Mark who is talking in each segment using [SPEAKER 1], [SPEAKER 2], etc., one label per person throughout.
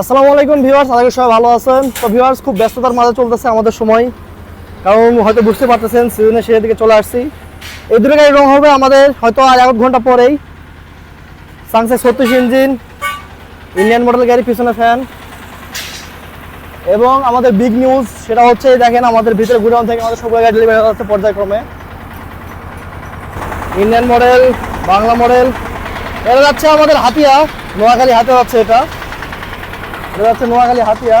[SPEAKER 1] আসসালামু আলাইকুম ভিউয়ার্স, আশা সবাই ভালো আছেন। তো ভিউয়ার্স, খুব ব্যস্ততার মাঝে চলতেছে আমাদের সময়। কারণ হয়তো বুঝতে পারতেছেন সিজনের শেষের দিকে চলে আসছি। এই দুটো গাড়ি রং হবে আমাদের হয়তো আর এক ঘণ্টা পরেই। সানসেট ছত্রিশ ইঞ্জিন ইন্ডিয়ান মডেল গাড়ি পিছনে ফ্যান এবং আমাদের বিগ নিউজ সেটা হচ্ছে, দেখেন আমাদের ভিতরে গুডাউন থেকে আমাদের সবগুলো গাড়ি ডেলিভারি হচ্ছে পর্যায়ক্রমে। ইন্ডিয়ান মডেল বাংলা মডেল এটা যাচ্ছে আমাদের হাতিয়া, নোয়াখালী হাতে যাচ্ছে এটা। এটা যাচ্ছে নোয়াখালী হাতিয়া।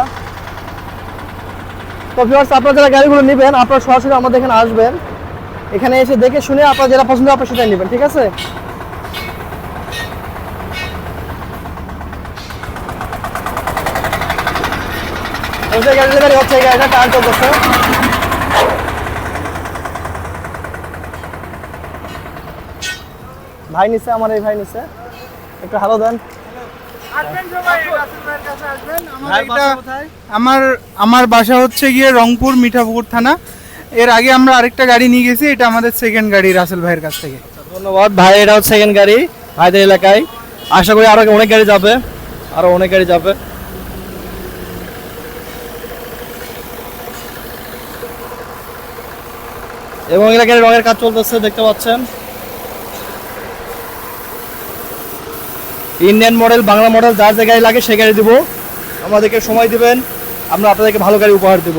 [SPEAKER 1] তো ভিউয়ার্স আপনারা যারা গাড়িগুলো নেবেন, আপনারা সরাসরি আমাদের এখানে আসবেন। এখানে এসে দেখে শুনে আপনারা যেটা পছন্দ আপনারা সেটাই নেবেন, ঠিক আছে? গাড়ি হচ্ছে, গাড়িটা টায়ার চলতেছে ভাই নিচ্ছে আমার এই ভাই নিচ্ছে একটু হ্যালো দেন।
[SPEAKER 2] আমার বাসা হচ্ছে গিয়ে রংপুর মিঠাপুকুর থানা। এর আগে আমরা আরেকটা গাড়ি নিয়ে গেছি এটা আমাদের সেকেন্ড গাড়ি রাসেল ভাইয়ের কাছ থেকে।
[SPEAKER 1] ধন্যবাদ। ভাই এটা হচ্ছে সেকেন্ড গাড়ি ভাইদের এলাকায়। আশা করি আরও অনেক গাড়ি যাবে আরও অনেক গাড়ি যাবে। এবং এলাকায় রঙের কাজ চলতেছে দেখতে পাচ্ছেন। ইন্ডিয়ান মডেল বাংলা মডেল যার যে গাড়ি লাগে সে গাড়ি দিব। আমাদেরকে সময় দিবেন, আমরা আপনাদেরকে ভালো গাড়ি উপহার দিব।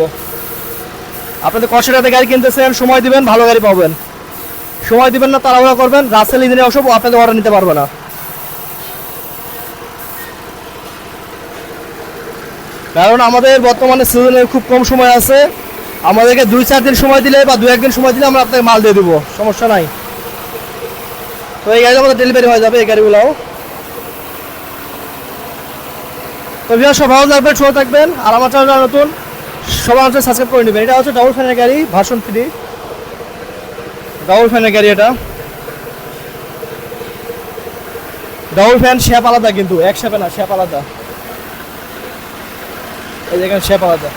[SPEAKER 1] আপনাদের কষ্ট টাকাতে গাড়ি কিনতেছেন, সময় দিবেন, ভালো গাড়ি পাবেন। সময় দিবেন না, তাড়াহুড়া করবেন, রাসেল ইঞ্জিনে ওসব আপনাদের অর্ডার নিতে পারবে না। কারণ আমাদের বর্তমানে সিজনে খুব কম সময় আছে। আমাদেরকে দুই, চার দিন সময় দিলে বা দু, একদিন সময় দিলে আমরা আপনাকে মাল দিয়ে দেবো, সমস্যা নাই। তো এই গাড়ি আমাদের ডেলিভারি হয়ে যাবে, এই গাড়িগুলোও। তো ভিউয়ার সব ভালো থাকবেন থাকবেন। আর আমার চ্যানেলটা নতুন, সবার হচ্ছে সাবস্ক্রাইব করে নেবেন। এটা হচ্ছে ডাবল ফ্যানের গাড়ি ভার্সন থ্রি ডাবল ফ্যানের গাড়ি এটা। ডাবল ফ্যান শেপ আলাদা কিন্তু, এক শেপে না শেপ আলাদা। এই দেখেন শেপ আলাদা।